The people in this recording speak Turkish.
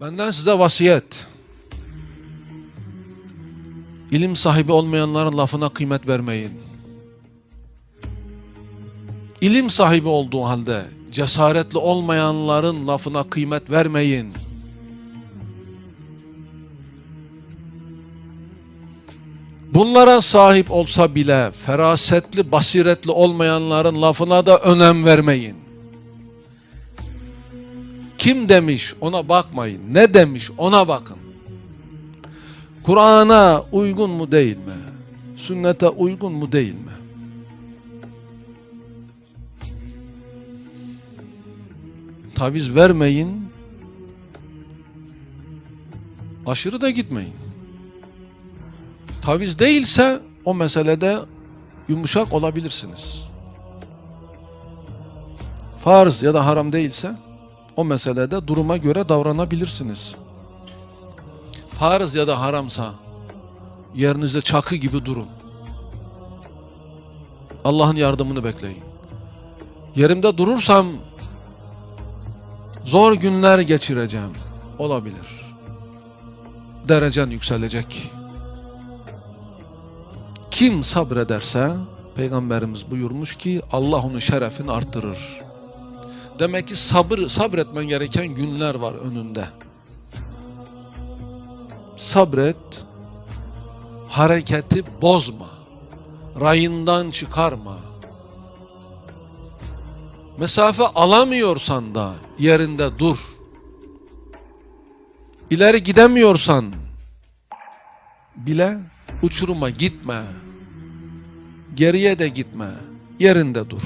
Benden size vasiyet. İlim sahibi olmayanların lafına kıymet vermeyin. İlim sahibi olduğu halde cesaretli olmayanların lafına kıymet vermeyin. Bunlara sahip olsa bile ferasetli, basiretli olmayanların lafına da önem vermeyin. Kim demiş ona bakmayın. Ne demiş ona bakın. Kur'an'a uygun mu değil mi? Sünnete uygun mu değil mi? Taviz vermeyin. Aşırı da gitmeyin. Taviz değilse o meselede yumuşak olabilirsiniz. Farz ya da haram değilse o meselede duruma göre davranabilirsiniz. Farz ya da haramsa yerinizde çakı gibi durun. Allah'ın yardımını bekleyin. Yerimde durursam zor günler geçireceğim. Olabilir. Derecen yükselecek. Kim sabrederse Peygamberimiz buyurmuş ki Allah onun şerefini arttırır. Demek ki sabır sabretmen gereken günler var önünde. Sabret. Hareketi bozma. Rayından çıkarma. Mesafe alamıyorsan da yerinde dur. İleri gidemiyorsan bile uçuruma gitme. Geriye de gitme. Yerinde dur.